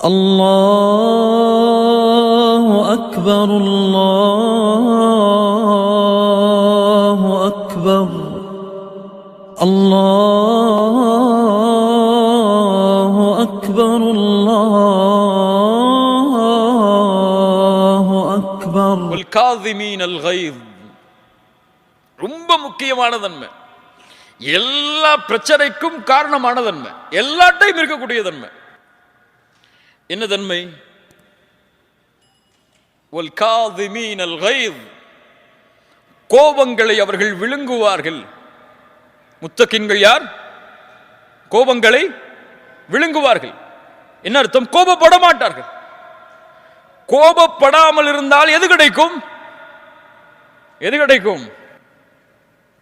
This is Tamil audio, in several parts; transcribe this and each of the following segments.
الله أكبر الله أكبر الله أكبر الله أكبر والكاظمين الغيظ ரொம்ப முக்கியமான தன்மை எல்லா பிரச்சனைக்கும் காரணமான தன்மை எல்லாட்டையும் இருக்கக்கூடிய தன்மை என்ன தன்மை? கோபங்களை அவர்கள் விழுங்குவார்கள். முத்தக்கின்கள் யார்? கோபங்களை விழுங்குவார்கள். என்ன அர்த்தம்? கோபப்பட மாட்டார்கள். கோபப்படாமல் இருந்தால் எது கிடைக்கும்? எது கிடைக்கும்?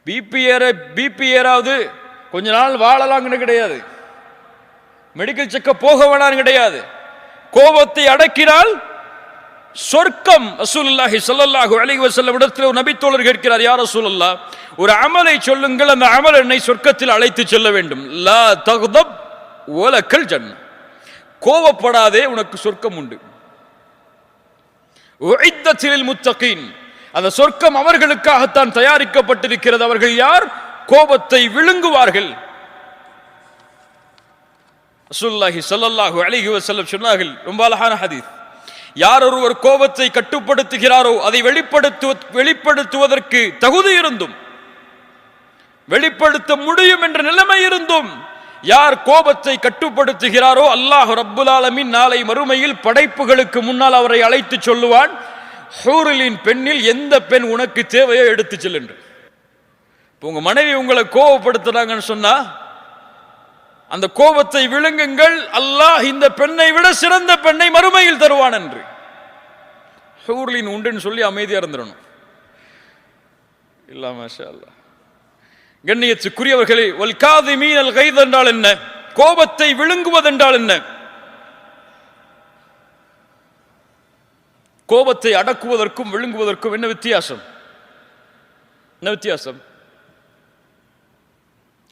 பிபி ஏற பிபி ஏறாவது கொஞ்ச நாள் வாழலாம்னு கிடையாது. மெடிக்கல் செக்கப் போக வேணான்னு கிடையாது. கோபத்தை அடக்கினால் சொர்க்கம். ரசூலுல்லாஹி சொல்லல்லாஹு அலைஹி வஸல்லம் இடத்தில் ஒரு நபித்தோழர் கேட்கிறார் யார் ரசூலுல்லாஹ் ஒரு அமலை சொல்லுங்கள் அந்த அமல் என்னை சொர்க்கத்தில் அழைத்து செல்ல வேண்டும். லா தகுதப் ஓலக்கல் ஜன்ன கோவப்படாதே உனக்கு சொர்க்கம் உண்டு. உஇத்தத்தில் முத்தகீன். அந்த சொர்க்கம் அவர்களுக்காகத்தான் தயாரிக்கப்பட்டிருக்கிறது. அவர்கள் யார்? கோபத்தை விழுங்குவார்கள். ரசூல்லாஹி ஸல்லல்லாஹு அலிஹி வசல்லம் சொன்னார்கள். ரொம்ப அழகான ஹதீஸ். யார் ஒருவர் கோபத்தை கட்டுப்படுத்துகிறாரோ அதை வெளிப்படுத்து வெளிப்படுத்துவதற்கு தகுதி இருந்தும் வெளிப்படுத்த முடியும் என்ற நிலைமை இருந்தும் யார் கோபத்தை கட்டுப்படுத்துகிறாரோ அல்லாஹ் ரப்புல் ஆலமீன் நாளை மறுமையில் படைப்புகளுக்கு முன்னால் அவரை அழைத்து சொல்லுவான் ஹூரிலின் பெண்ணில் எந்த பெண் உனக்கு தேவையோ எடுத்து செல் என்று இப்போ உங்க மனைவி உங்களை கோபப்படுத்துறாங்கன்னு சொன்னா அந்த கோபத்தை விழுங்குங்கள். அல்லாஹ் இந்த பெண்ணை விட சிறந்த பெண்ணை மறுமையில் தருவான் என்று. ஹூர்லின் உண்டுன்னு சொல்லி அமைதியாக இருந்துடணும். இல்லாம மாஷா அல்லாஹ் கண்ணியத்துக்குரியவர்களே வல்காதி மீனல் கைது என்றால் என்ன? கோபத்தை விழுங்குவதென்றால் என்ன? கோபத்தை அடக்குவதற்கும் விழுங்குவதற்கும் என்ன வித்தியாசம்? என்ன வித்தியாசம்?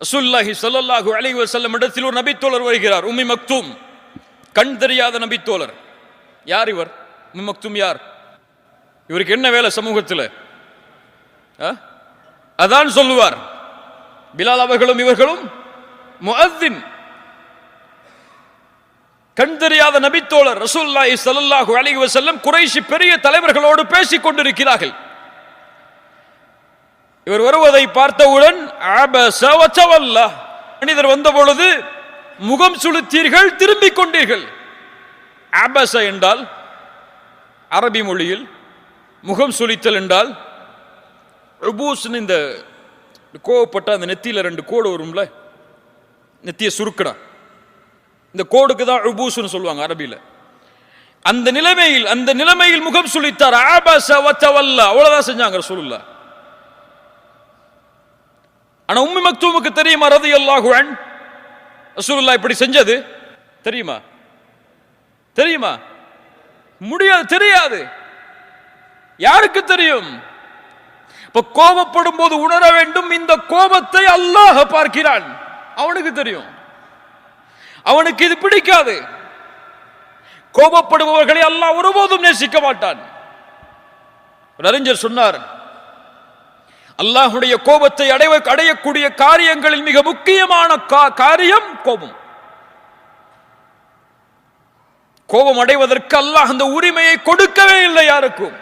ரசூல்லாஹி சொல்லல்லாஹு அலைஹி வஸல்லம் இடத்தில் ஒரு நபித்தோழர் வருகிறார். உம்மி மக்தூம். கண் தெரியாத நபித்தோழர். யார் இவர்? உம்மி மக்தூம் யார்? இவருக்கு என்ன வேலை சமூகத்தில்? அதான் சொல்லுவார். பிலால் அவர்களும் இவர்களும் முஅத்தின். கண் தெரியாத நபித்தோழர் ரசூல்லாஹி சல்லாஹு அலைஹி வசல்லம் குறைஷி பெரிய தலைவர்களோடு பேசிக் கொண்டிருக்கிறார்கள் இவர் வருவதை பார்த்தவுடன் மனிதர் வந்த பொழுது முகம் சுளுத்தீர்கள் திரும்பிக் கொண்டீர்கள். அபச என்றால் அரபி மொழியில் முகம் சுளித்தல் என்றால் உபூஸ்னு இந்த கோவப்பட்ட அந்த நெத்தியில் ரெண்டு கோடு வரும்ல? நெத்திய சுருக்கடா இந்த கோடுக்கு தான் உபூஸ்னு சொல்லுவாங்க அரபியில். அந்த நிலைமையில் அந்த நிலைமையில் முகம் சுளித்தார். அபஸ வச்சவல்ல. அவ்வளோதான் செஞ்சாங்க ரசூலுல்லாஹ். ஆனா உம்மி மக்தூமுக்கு தெரியுமா ரதி அல்லாஹு அன் இப்படி செஞ்சது? தெரியுமா? தெரியுமா? முடியாது தெரியாது. யாருக்கு தெரியும்? இப்ப கோபப்படும் போது உணர வேண்டும் இந்த கோபத்தை அல்லாஹ் பார்க்கிறான். அவனுக்கு தெரியும். அவனுக்கு இது பிடிக்காது. கோபப்படுபவர்களை அல்லாஹ் ஒருபோதும் நேசிக்க மாட்டான். ஒரு அறிஞர் சொன்னார் அல்லாஹுடைய கோபத்தை அடைய அடையக்கூடிய காரியங்களில் மிக முக்கியமான கா- காரியம் கோபம். கோபம் அடைவதற்கு அல்லாஹ் அந்த உரிமையை கொடுக்கவே இல்லை யாருக்கும்.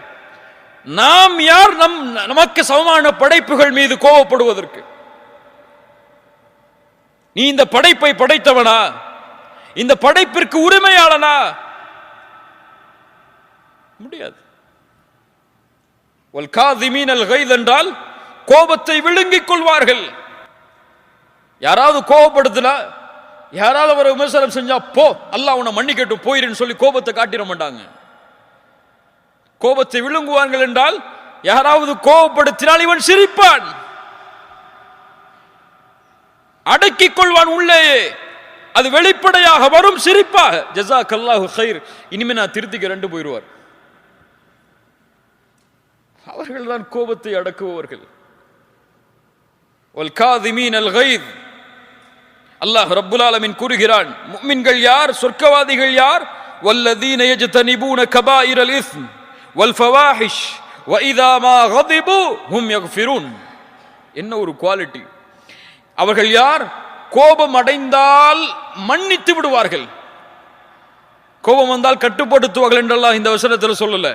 நாம் யார்? நம் நமக்கு சமமான படைப்புகள் மீது கோபப்படுவதற்கு. நீ இந்த படைப்பை படைத்தவனா? இந்த படைப்பிற்கு உரிமையாளனா? முடியாது. என்றால் கோபத்தை விழுங்கிக் கொள்வார்கள். யாராவது கோபப்படுத்தினா யாராவது அவரை விமர்சனம் செஞ்சா போ அல்லாஹ் உன்னை மன்னிக்கட்டும் போயிருன்னு சொல்லி கோபத்தை காட்டிட மாட்டாங்க. கோபத்தை விழுங்குவார்கள் என்றால் யாராவது கோபப்படுத்தினால் இவன் சிரிப்பான். அடக்கிக் கொள்வான் உள்ளேயே அது வெளிப்படையாக வரும் சிரிப்பாக. ஜசா கல்லாஹு ஹைர் இனிமே நான் திருத்திக்க ரெண்டு போயிடுவார். அவர்கள்தான் கோபத்தை அடக்குபவர்கள். வல்காதிமீன் அல் கைத் அல்லாஹ் ரப்புல் ஆலமீன் கூறுகிறான் முஃமின்கள் யார் சொர்க்கவாதிகள் யார் والذين يجتنبون كبائر الإثم والفواحش وإذا ما غضبوا هم يغفرون என்ன ஒரு குவாலிட்டி அவர்கள் யார் கோபம் அடைந்தால் மன்னித்து விடுவார்கள் கோபம் வந்தால் கட்டுப்படுத்துவார்கள் என்றெல்லாம் இந்த வசனத்தில் சொல்லல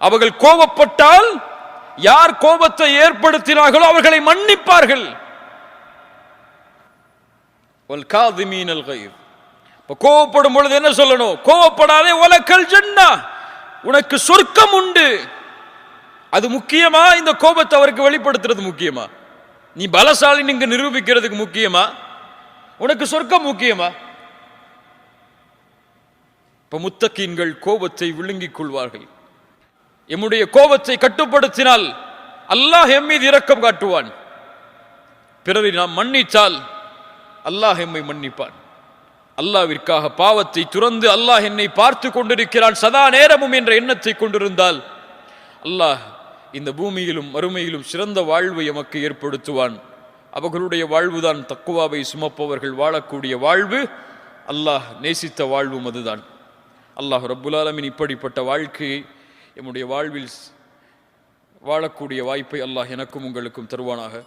அவர்கள் கோபப்பட்டால் யார் கோபத்தை ஏற்படுத்தினார்களோ அவர்களை மன்னிப்பார்கள். கோவப்படும் பொழுது என்ன சொல்லணும்? கோவப்படாதே ஒலக்கல் ஜன்னா. உனக்கு சொர்க்கம் உண்டு. அது முக்கியமா? இந்த கோபத்தை அவருக்கு வெளிப்படுத்துறது முக்கியமா? நீ பலசாலி நீங்க நிரூபிக்கிறதுக்கு முக்கியமா? உனக்கு சொர்க்கம் முக்கியமா? இப்ப முத்தக்கீன்கள் கோபத்தை விழுங்கிக் கொள்வார்கள். எம்முடைய கோபத்தை கட்டுப்படுத்தினால் அல்லாஹ் எம் மீது இரக்கம் காட்டுவான். பிறரை நாம் மன்னித்தால் அல்லாஹ் எம்மை மன்னிப்பான். அல்லாவிற்காக பாவத்தை துறந்து அல்லாஹ் என்னை பார்த்து கொண்டிருக்கிறான். சதா நேரமும் என்ற எண்ணத்தை கொண்டிருந்தால் அல்லாஹ் இந்த பூமியிலும் மறுமையிலும் சிறந்த வாழ்வை எமக்கு ஏற்படுத்துவான். அவர்களுடைய வாழ்வுதான் தக்குவாவை சுமப்பவர்கள் வாழக்கூடிய வாழ்வு. அல்லாஹ் நேசித்த வாழ்வும் அதுதான். அல்லாஹ் ரப்புல் இப்படிப்பட்ட வாழ்க்கையை எம்முடைய வாழ்வில் வாழக்கூடிய வாய்ப்பை அல்லாஹ் எனக்கும் உங்களுக்கும் தருவானாக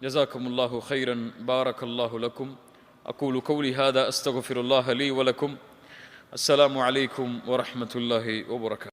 ஜசாக்கும் அல்லாஹு ஹைரன் பாரக் அல்லாஹு லக்கும் அக்கூலு கௌலி ஹாதா அஸ்தகுஃபிருல்லாஹ் அலி வலக்கும் அஸ்லாம் வலைக்கும் வரமத்துல்லாஹி வபரகாத்